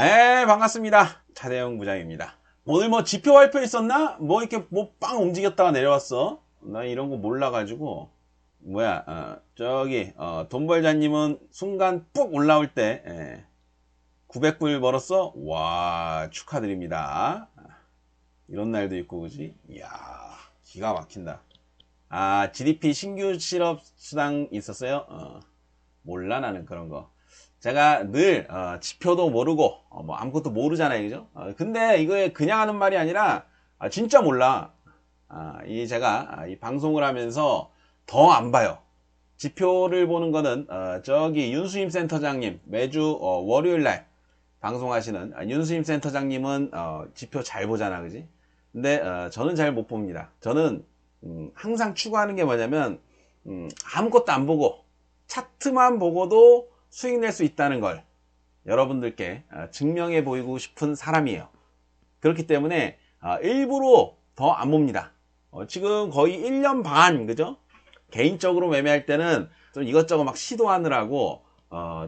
네, 반갑습니다. 차대영 부장입니다. 오늘 뭐 지표 발표 있었나? 뭐 이렇게 뭐 빵 움직였다가 내려왔어? 나 이런 거 몰라가지고. 뭐야, 어, 저기, 어, 돈벌자님은 순간 ปุ๊ 올라올 때, 예, 900불 벌었어? 와, 축하드립니다. 이런 날도 있고, 그지? 이야, 기가 막힌다. 아, GDP 신규 실업 수당 있었어요? 어, 몰라, 나는 그런 거. 제가 늘, 어, 지표도 모르고, 어, 뭐, 아무것도 모르잖아요, 그죠? 어, 근데 이거에 그냥 하는 말이 아니라, 아, 진짜 몰라. 아, 이 제가, 아, 이 방송을 하면서 더 안 봐요. 지표를 보는 거는, 어, 저기, 윤수임 센터장님, 매주, 어, 월요일 날 방송하시는, 아, 윤수임 센터장님은, 어, 지표 잘 보잖아, 그지? 근데, 어, 저는 잘 못 봅니다. 저는, 음, 항상 추구하는 게 뭐냐면, 음, 아무것도 안 보고, 차트만 보고도 수익 낼 수 있다는 걸 여러분들께 어, 증명해 보이고 싶은 사람이에요. 그렇기 때문에 어, 일부러 더 안 봅니다. 어, 지금 거의 1년 반, 그죠? 개인적으로 매매할 때는 좀 이것저것 막 시도하느라고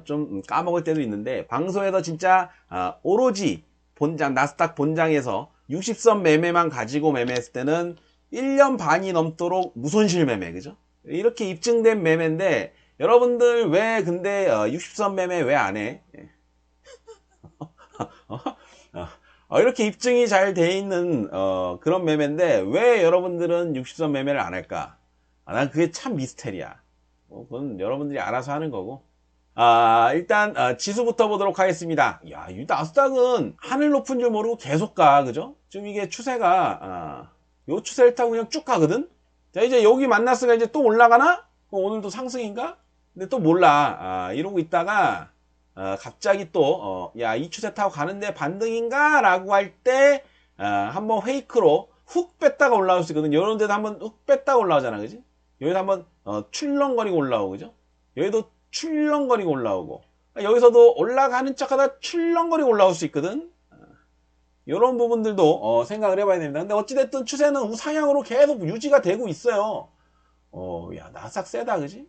좀 까먹을 때도 있는데 방송에서 진짜 오로지 본장, 나스닥 본장에서 60선 매매만 가지고 매매했을 때는 1년 반이 넘도록 무손실 매매, 그죠? 이렇게 입증된 매매인데 여러분들 왜 근데 60선 매매 왜 안 해? 예. 어, 이렇게 입증이 잘 돼 있는 어, 그런 매매인데 왜 여러분들은 60선 매매를 안 할까? 아, 난 그게 참 미스테리야. 뭐, 그건 여러분들이 알아서 하는 거고. 아, 일단 어, 지수부터 보도록 하겠습니다. 야, 이 나스닥은 하늘 높은 줄 모르고 계속 가, 그죠? 지금 이게 추세가 아, 요 추세를 타고 그냥 쭉 가거든. 자, 이제 여기 만났으니까 이제 또 올라가나? 오늘도 상승인가? 근데 또 몰라. 아, 이러고 있다가 어, 갑자기 또 어, 야, 이 추세 타고 가는데 반등인가? 라고 할 때 어, 한번 페이크로 훅 뺐다가 올라올 수 있거든. 이런 데도 한번 훅 뺐다가 올라오잖아. 그지? 여기도 한번 어, 출렁거리고 올라오고 그죠? 여기도 출렁거리고 올라오고 여기서도 올라가는 척 하다 출렁거리고 올라올 수 있거든. 이런 부분들도 어, 생각을 해봐야 됩니다. 근데 어찌됐든 추세는 우상향으로 계속 유지가 되고 있어요. 어, 야, 나삭 세다, 그지?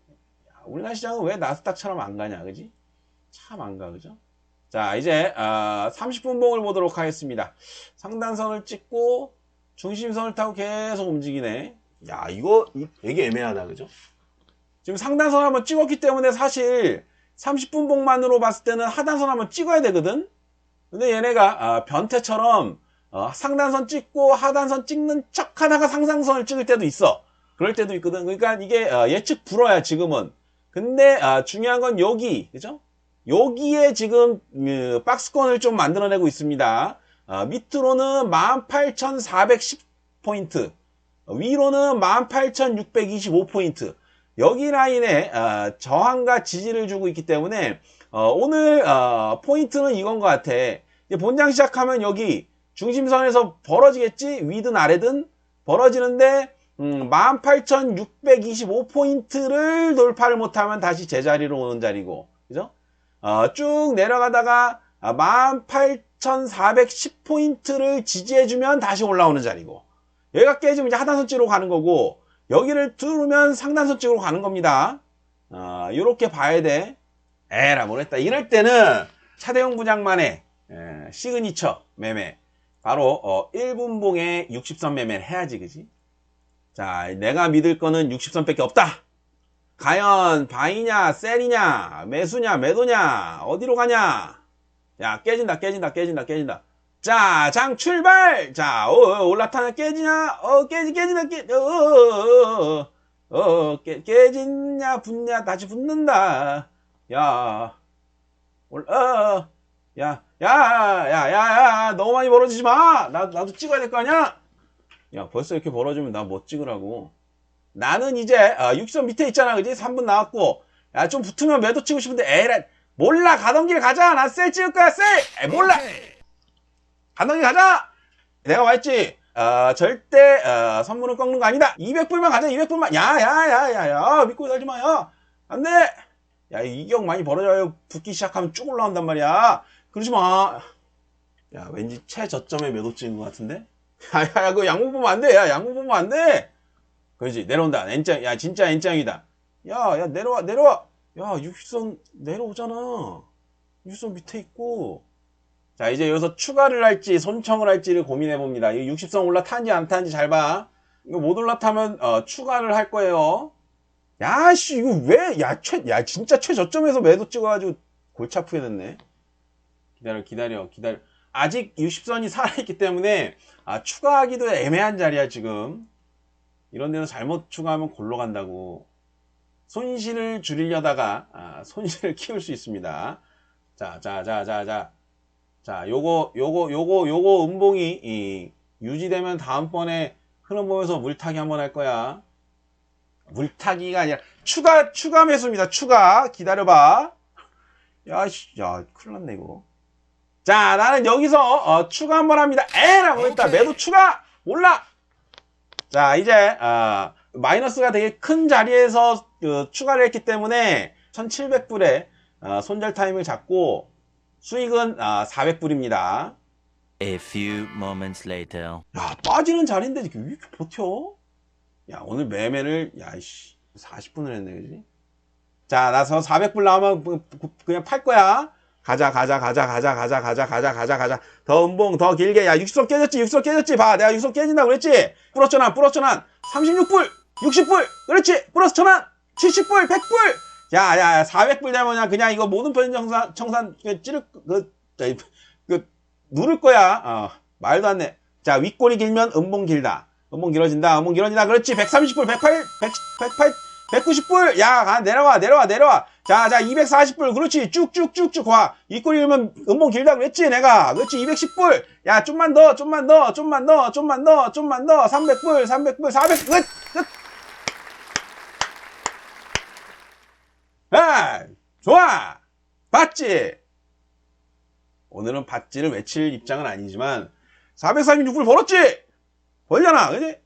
우리나라 시장은 왜 나스닥처럼 안 가냐, 그지? 참 안 가, 그죠? 자, 이제 어, 30분 봉을 보도록 하겠습니다. 상단선을 찍고 중심선을 타고 계속 움직이네. 야, 이거 되게 애매하다, 그죠? 지금 상단선 한번 찍었기 때문에 사실 30분 봉만으로 봤을 때는 하단선 한번 찍어야 되거든? 근데 얘네가 어, 변태처럼 어, 상단선 찍고 하단선 찍는 척 하다가 상상선을 찍을 때도 있어. 그럴 때도 있거든. 그러니까 이게 어, 예측 불허야, 지금은. 근데 아, 중요한 건 여기 그죠? 여기에 지금 그, 박스권을 좀 만들어내고 있습니다. 아, 밑으로는 18,410포인트, 위로는 18,625포인트. 여기 라인에 아, 저항과 지지를 주고 있기 때문에 어, 오늘 어, 포인트는 이건 것 같아. 본장 시작하면 여기 중심선에서 벌어지겠지? 위든 아래든 벌어지는데 음, 18,625포인트를 돌파를 못하면 다시 제자리로 오는 자리고, 그죠? 어, 쭉 내려가다가 18,410포인트를 지지해주면 다시 올라오는 자리고, 여기가 깨지면 이제 하단선 찍으로 가는 거고, 여기를 뚫으면 상단선 찍으로 가는 겁니다. 어, 요렇게 봐야 돼. 에라, 모르겠다. 이럴 때는 차대용 부장만의 에, 시그니처 매매. 바로, 어, 1분봉에 60선 매매를 해야지, 그지? 자, 내가 믿을 거는 60선밖에 없다. 과연 바이냐, 셀이냐, 매수냐, 매도냐, 어디로 가냐? 야, 깨진다, 깨진다, 깨진다, 깨진다. 자, 장 출발! 자, 어, 어 올라타냐, 깨지냐? 어, 깨지, 깨진다, 깨, 어, 어, 어, 어, 깨, 깨지냐, 붙냐, 다시 붙는다. 야, 올, 어, 야, 야, 야, 야, 야, 너무 많이 벌어지지 마! 나, 나도 찍어야 될 거 아니야? 야 벌써 이렇게 벌어지면 나뭐 찍으라고. 나는 이제 아, 6선 밑에 있잖아 그지? 3분 나왔고. 야 좀 붙으면 매도 치고 싶은데 에라 몰라. 가던 길 가자. 난셀 찍을 거야 셀! 에, 몰라. 가던 길 가자! 내가 말했지? 어, 절대 어, 선물은 꺾는 거 아니다. 200불만 가자 200불만. 야야야야야. 믿고 살지 마 야. 안돼! 야 이격 많이 벌어져요. 붙기 시작하면 쭉 올라온단 말이야. 그러지 마 야 왠지 최저점에 매도 찍은 것 같은데 야, 야, 그 양무 보면 안 돼. 야, 양무 보면 안 돼. 그지 내려온다. N짱, 야, 진짜 N짱이다. 야, 야, 내려와, 내려와. 야, 육선 내려오잖아. 육선 밑에 있고. 자, 이제 여기서 추가를 할지 손청을 할지를 고민해 봅니다. 이 60선 올라타는지 안 타는지 잘 봐. 이거 못 올라타면 어, 추가를 할 거예요. 야, 씨, 이거 왜, 야, 최, 야, 진짜 최저점에서 매도 찍어가지고 골치 아프게 됐네. 기다려, 기다려, 기다려. 아직 60선이 살아있기 때문에, 아, 추가하기도 애매한 자리야, 지금. 이런 데서 잘못 추가하면 골로 간다고. 손실을 줄이려다가, 아, 손실을 키울 수 있습니다. 자, 자, 자, 자, 자. 자, 요거, 요거, 요거, 요거 음봉이, 이, 유지되면 다음번에 흐름 보면서 물타기 한번 할 거야. 물타기가 아니라 추가 추가 매수입니다. 추가 기다려봐. 야, 씨, 야, 큰일 났네 이거. 자, 나는 여기서 어, 추가 한번 합니다. 에라고 했다. 매도 추가 올라. 자, 이제 어, 마이너스가 되게 큰 자리에서 그, 추가를 했기 때문에 1,700불에 어, 손절 타임을 잡고 수익은 아, 400불입니다. A few moments later. 야, 빠지는 자리인데 이렇게 왜 이렇게 버텨? 야, 오늘 매매를, 야, 씨, 40분을 했네, 그지? 자, 나서 400불 나오면 그- 그- 그냥 팔 거야. 가자, 가자, 가자, 가자, 가자, 가자, 가자, 가자, 가자. 더 음봉, 더 길게. 야, 60선 깨졌지, 60선 깨졌지. 봐, 내가 60선 깨진다 그랬지? 플러스 천안. 36불, 60불. 그렇지, 플러스 천안. 70불, 100불. 야, 야, 야, 400불 되면 그냥, 그냥 이거 모든 편의청산, 청산, 그냥 찌를, 그, 그, 그, 누를 거야. 어, 말도 안 돼. 자, 윗골이 길면 음봉 길다. 음봉 길어진다. 음봉 길어진다. 그렇지. 130불, 108, 100, 108, 190불. 야, 가, 내려와, 내려와, 내려와. 자, 자, 240불. 그렇지. 쭉쭉쭉쭉 와. 윗골이 길면 음봉 길다 그랬지, 내가. 그렇지. 210불. 야, 좀만 더, 좀만 더, 좀만 더, 좀만 더, 좀만 더. 300불, 300불, 400, 끝! 끝! 아, 좋아! 봤지? 오늘은 받지를 외칠 입장은 아니지만 436불 벌었지? 벌려나 그지?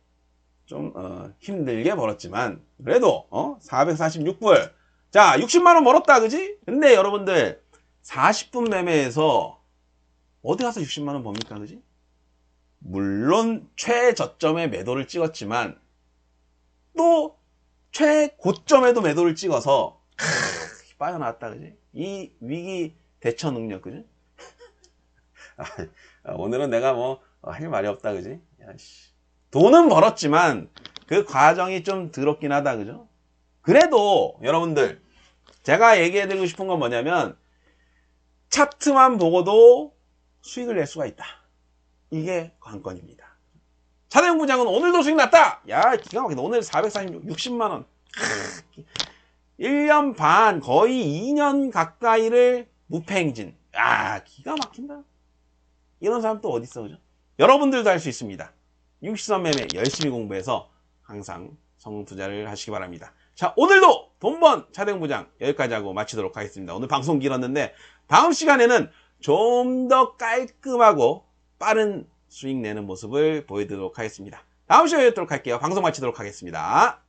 좀 어, 힘들게 벌었지만 그래도 어? 446불 자 60만원 벌었다 그지? 근데 여러분들 40분 매매에서 어디 가서 60만원 법니까 그지? 물론 최저점에 매도를 찍었지만 또 최고점에도 매도를 찍어서 크, 빠져나왔다 그지? 이 위기 대처 능력 그지? 아, 오늘은 내가 뭐 할 말이 없다 그지? 야, 씨. 돈은 벌었지만 그 과정이 좀 더럽긴 하다 그죠? 그래도 여러분들 제가 얘기해 드리고 싶은 건 뭐냐면 차트만 보고도 수익을 낼 수가 있다. 이게 관건입니다. 차대용 부장은 오늘도 수익 났다. 야 기가 막히다. 오늘 446, 60만 원. 1년 반 거의 2년 가까이를 무패행진. 야 기가 막힌다. 이런 사람 또 어디 있어 그죠? 여러분들도 할 수 있습니다. 60선 매매 열심히 공부해서 항상 성공 투자를 하시기 바랍니다. 자, 오늘도 돈번 차대용 부장 여기까지 하고 마치도록 하겠습니다. 오늘 방송 길었는데 다음 시간에는 좀 더 깔끔하고 빠른 수익 내는 모습을 보여드리도록 하겠습니다. 다음 시간에 뵙도록 할게요. 방송 마치도록 하겠습니다.